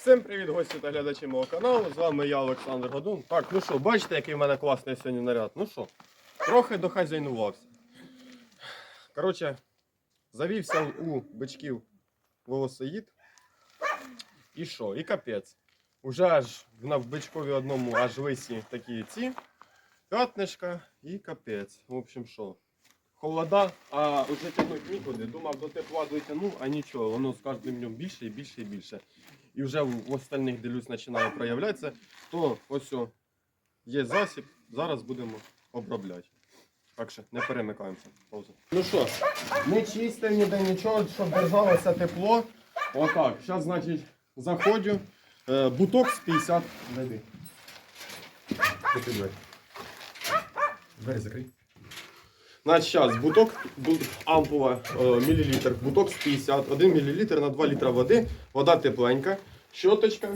Всім привіт, гості та глядачі мого каналу. З вами я, Олександр Годун. Так, ну що, бачите, який в мене класний сьогодні наряд. Ну що, трохи дохазяйнувався. Коротше, завівся у бичків волосоїд. І що? І капець. Уже аж в бичкові одному аж лисі такі ці. П'ятнишка і капець. В общем, що? Холода, а вже тягнуть нікуди. Думав, до тепла дотягну, а нічого, воно з кожним днем більше і більше і більше. І вже в остальних дивлюсь починає проявлятися, то ось о, є засіб, зараз будемо обробляти. Так що не перемикаємося. Пауза. Ну що, не чистив ніде нічого, щоб держалося тепло. Отак. Зараз, значить, заходжу. Е, буток з 50. Зайди. Закрий двері. Двері закрий. Значить, зараз буток, бу- ампула, е, мілілітр, буток з 50, 1 мілілітр на 2 літра води, вода тепленька, щоточка.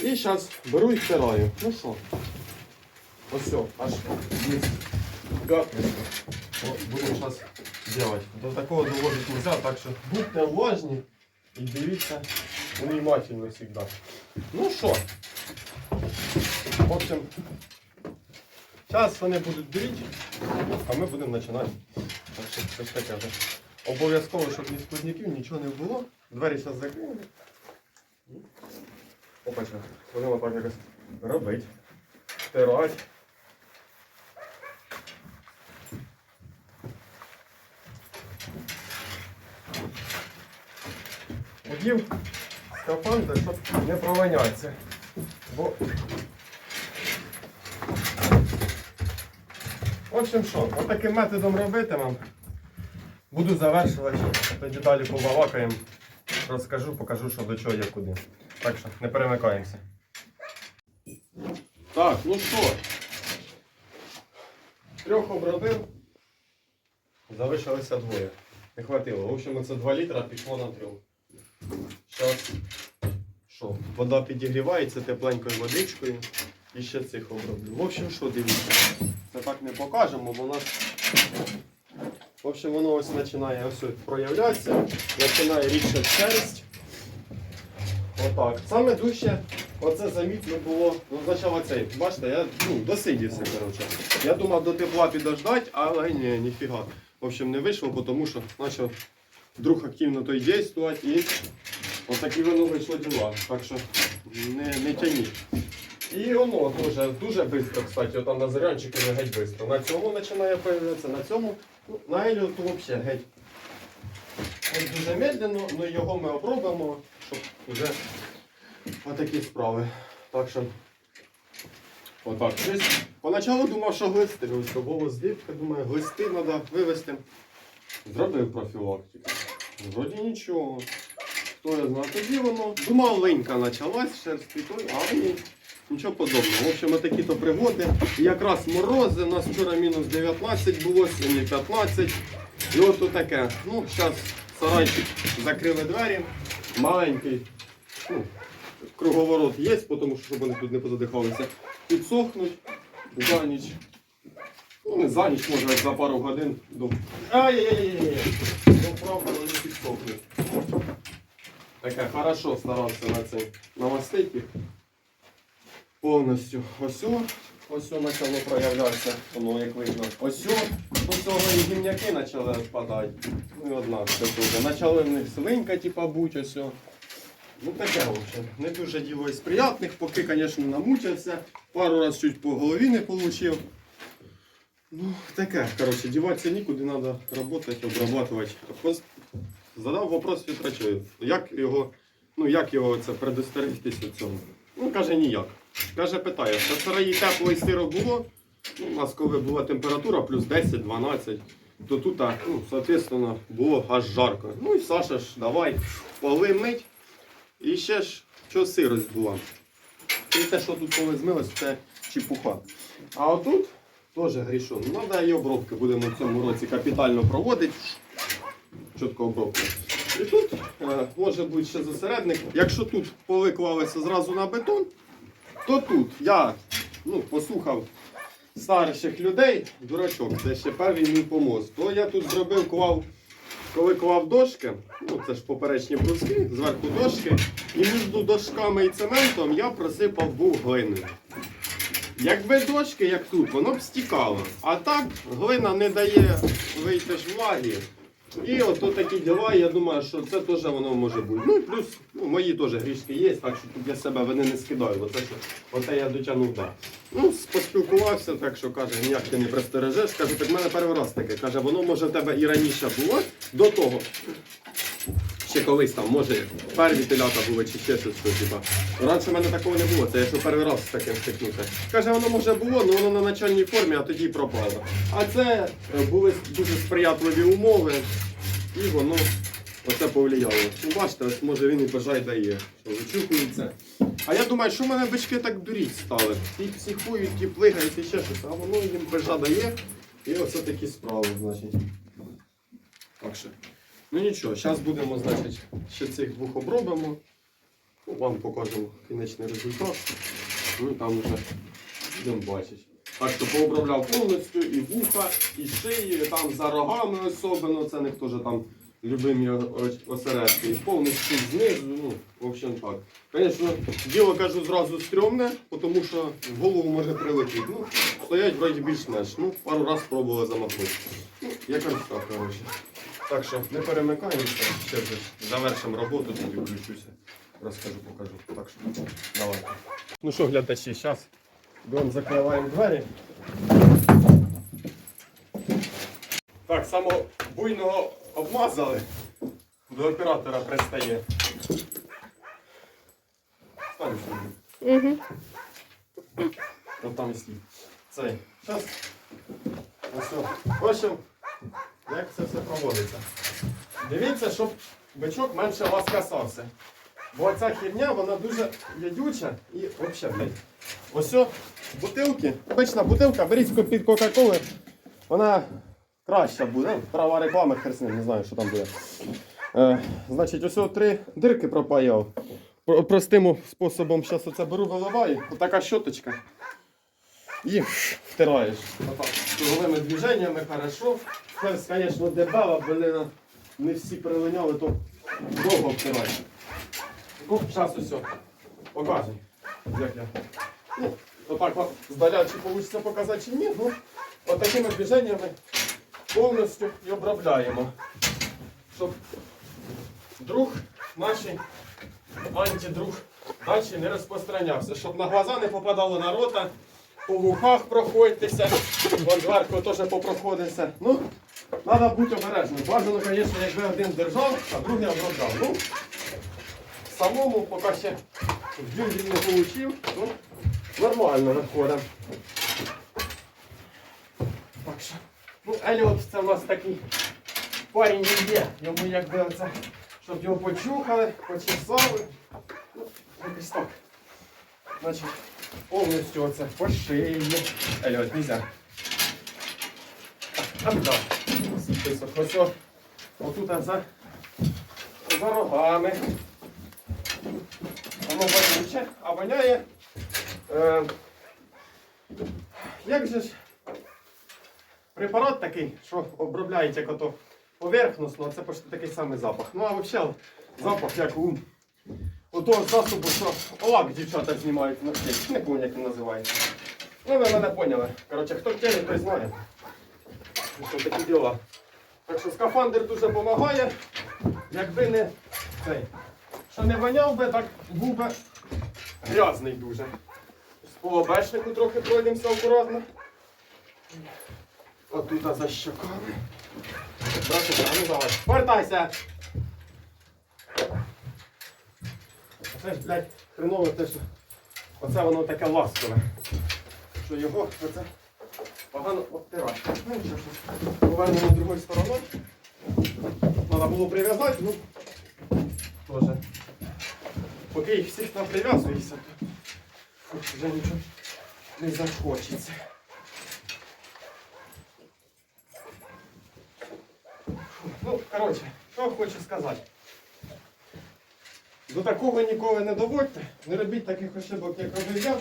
І зараз беру і втираю. Ну що? Ось аж. О, Будемо зараз робити. До такого доводить не можна, так що будьте уважні і дивіться внимательно завжди. Ну що? В общем, зараз вони будуть дурити. А ми будемо починати. Обов'язково, щоб ні складників, нічого не було. Двері зараз закриємо. Опача. Будемо так якось робити. Втирати. Одів скафандр, щоб не провонятися. Бо В общем, що, отаким методом робитимем. Буду завершувати, тоді далі побалакаємо, розкажу, покажу, що до чого є куди. Так що не перемикаємося. Так, ну що, трьох обробив, залишилося двоє. Не хватило. В общем, це 2 літра пішло на трьох. Зараз, що, вода підігрівається тепленькою водичкою і ще цих оброблю. В общем, що дивіться. Це так не покажемо, бо у нас. В общем, воно ось починає ось проявлятися, починає рідше шерсть. Отак. Саме дужче, оце замітно було. Ну, спочатку цей. Бачите, я ну, досидівся, коротше. Я думав до тепла підождати, але ні, ніфіга. В общем, не вийшло, тому що почав друг активно той дійствувати і отакі воно вийшло діла. Так що не, не тяніть. І воно дуже, дуже швидко, кстати, там на зарянчику не геть швидко. На цьому починає появлятися, на цьому, ну, на елю взагалі геть. Ось дуже медленно, але його ми обробимо, щоб вже отакі справи. Так що, отак. Щось. Поначалу думав, що глисти, ось дівка, думаю, глисти треба вивезти. Зробив профілактику. Вроді нічого. Хто я знає, тоді воно. Думав, ленька почалась, шерсть той, а ні. Нічого подобного. В общем, такі то пригоди. Якраз морози, у нас вчора мінус 19 було, сьогодні 15. І от таке. Ну, зараз сарайчик закрили двері. Маленький. Ну, круговорот є, тому що щоб вони тут не позадихалися. Підсохнуть за ніч. Ну, не за ніч, може за пару годин до. Ай-яй-яй-яй! Правда вони підсохнуть. Таке, хорошо старався на цей намастити повністю. Ось ось почало проявлятися, воно як видно. Ось до цього і гімняки почали відпадати. Ну і одна все теж. Почали в них свинька, типа будь ось. Ну таке, в общем, не дуже діло із приятних, поки, звісно, намучився. Пару раз чуть по голові не отримав. Ну, таке, коротше, діватися нікуди, треба працювати, обрабатувати. Задав вопрос Вітрачою, як його, ну як його це предостерегтися від цього. Ну, каже, ніяк. Каже, питає, що в сараї тепло і сиро було. Ну, у нас коли була температура плюс 10-12, то тут, ну, соответственно, було аж жарко. Ну і Саша ж, давай, поли мить. І ще ж, що сирость була. І те, що тут коли змилось, це чепуха. А отут теж грішон. Ну, треба і обробки будемо в цьому році капітально проводити. Чітко обробку. І тут е, може бути ще засередник. Якщо тут поли клалися зразу на бетон, то тут я ну, послухав старших людей, дурачок, це ще перший мій помост. То я тут зробив клав коли клав дошки, ну це ж поперечні бруски, зверху дошки, і між дошками і цементом я просипав був глиною. Якби дошки, як тут, воно б стікало. А так глина не дає вийти ж влагі. І от такі діла, я думаю, що це теж воно може бути. Ну і плюс ну, мої теж грішки є, так що тут я себе вони не скидаю. Оце, що, оце я дотягнув, так. Ну, поспілкувався, так що каже, ніяк ти не пристережеш. Каже, так в мене перший раз таке. Каже, воно може в тебе і раніше було до того. Ще колись там, може, перві телята були чи ще щось. що, Типа. Раніше в мене такого не було, це я що перший раз з таким стикнувся. Каже, воно може було, але воно на начальній формі, а тоді пропало. А це е, були дуже сприятливі умови, і воно оце повлияло. Ну, бачите, може він і бажай дає, що вичухується. А я думаю, що в мене бички так дуріть стали. Ті психують, ті плигають і ще щось, а воно їм бежа дає. І оце такі справи, значить. Так що. Ну нічого, зараз будемо, значить, ще цих двох обробимо. Ну, Вам покажемо кінечний результат. Ну і там вже будемо бачити. Так що пообробляв повністю і вуха, і шиї, і там за рогами особливо, це не теж там любимі осередки. І повністю знизу, ну, в общем так. Звісно, діло кажу зразу стрьомне, тому що в голову може прилетіти. Ну, стоять вроді більш-менш. Ну, пару разів спробували замахнути. Ну, якось так, коротше. Так що не перемикаємося, ще вже завершимо роботу, тоді включуся. Розкажу, покажу. Так що давайте. Ну що, глядачі, зараз будемо закриваємо двері. Так, самого буйного обмазали. До оператора пристає. Стань сюди. Угу. Там і стій. Цей. Зараз. Ось. о. Як це все проводиться. Дивіться, щоб бичок менше вас касався. Бо ця херня, вона дуже ядюча і взагалі. Ось бутилки. Обична бутилка, беріть під Кока-Коли. Вона краща буде. Права реклама, хер не знаю, що там буде. Е, значить, ось три дирки пропаяв. Простим способом зараз оце беру, виливаю. Отака щоточка. І втираєш. Отак. Круговими движеннями хорошо. Ферзь, звісно, дебела, блин, не всі перелиняли, то довго втираєш. Ну, зараз усе. Показуй. Як я. Ну, отак от здаля, чи вийде показати, чи ні. Ну, отакими движеннями повністю і обробляємо. Щоб друг нашій антидруг далі не розпространявся, щоб на глаза не попадало на рота, по вухах проходьтеся, вон теж попроходиться. Ну, треба бути обережним. Бажано, звісно, якби один держав, а другий обробляв. Ну, самому поки ще в дюзі не отримав, ну, нормально виходить. Так що, ну, Еліот це в нас такий парень є. Йому якби оце, щоб його почухали, почесали. Ну, якось так. Значить, повністю оце по шиї. Еліот, нельзя. А так. Список. Ось отут за, за рогами. Воно вонюче, а воняє. Е, як же ж препарат такий, що обробляють як ото поверхносно, це почти такий самий запах. Ну а взагалі запах як у отого засобу, що лак дівчата знімають на стіль. Не пам'ятаю, як він називається. Ну ви мене поняли. Коротше, хто в темі, той знає. Ну, що такі діла. Так що скафандр дуже допомагає. Якби не цей. Що не воняв би, так був би грязний дуже. По обешнику трохи пройдемося акуратно. Отут за щоками. Братуха, а ну давай. Повертайся! Оце ж, блядь, хреново те, що оце воно таке ласкове. Що його оце погано обтирати. Ну нічого, що повернемо другою стороною. Треба було прив'язати, ну теж. Поки їх всіх там прив'язуєшся, то вже нічого не захочеться. Ну, коротше, що хочу сказати. До такого ніколи не доводьте, не робіть таких ошибок, як робив я.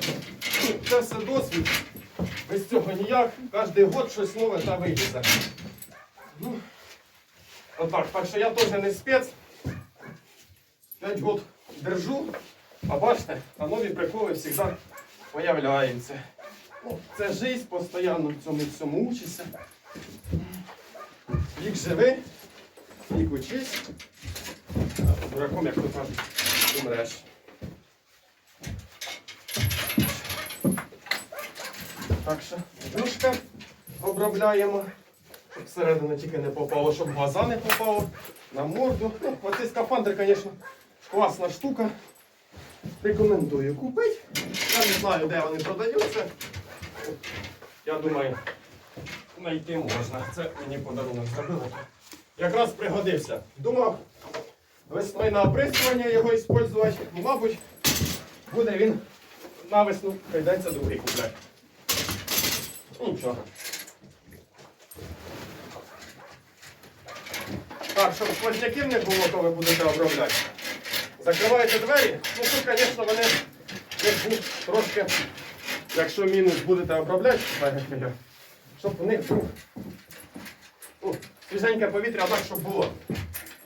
Це все досвід. Без цього ніяк. Кожен год щось нове та вилізе. Ну, Отак, так що я теж не спец. 5 год держу, а бачите, а нові приколи завжди появляються. Ну, це жизнь, постійно в цьому всьому учишся. Вік живи, вік учись. Дураком, як то кажуть, умреш. Так що дужка обробляємо, щоб всередину тільки не попало, щоб глаза не попало, на морду. Ну, оцей скафандр, звісно, класна штука. Рекомендую купити. Я не знаю, де вони продаються. Я думаю, знайти можна. Це мені подарунок зробили. Якраз пригодився. Думав, весною на оприскування його використовувати. Ну, мабуть, буде він на весну прийдеться другий купляти. Ну, Нічого. Так, щоб сквозняків не було, то ви будете обробляти. Закриваєте двері. Ну тут, звісно, вони був трошки, якщо мінус будете обробляти, щоб у них був ну, свіженьке повітря так, щоб було.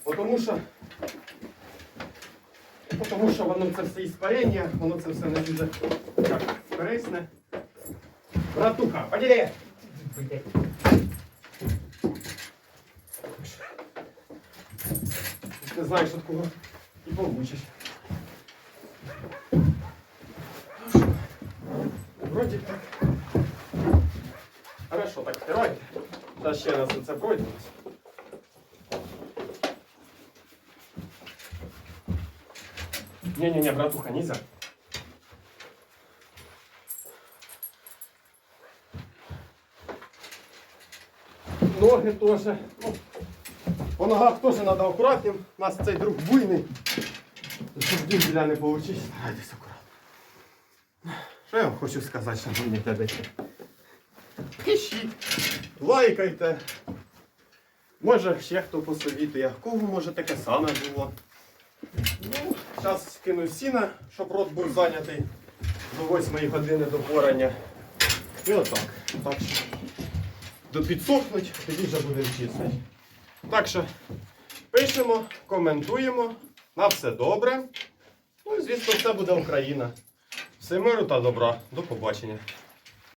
Бо Тому тому що воно це все іспарення, воно це все не дуже корисне. Братуха, поділи! Ти знаєш, що такого і получиш. Вроді так. Хорошо, так втирайте. Зараз ще раз це пройдемо. Не-не-не, братуха, нельзя. Ноги тоже. Ну, по ногах теж треба акуратним. У нас цей друг буйний. Щоб дімбіля не вийшло. Старайтесь акуратно. Що я вам хочу сказати, шановні глядачі? Пишіть, лайкайте. Може ще хто посовітує. Кого може таке саме було. Ну, зараз скину сіна, щоб рот був зайнятий до 8 години до порання. І отак. Так що до підсохнуть, тоді вже буде чистити. Так що пишемо, коментуємо. На все добре. Ну і звісно, все буде Україна. Все миру та добра. До побачення.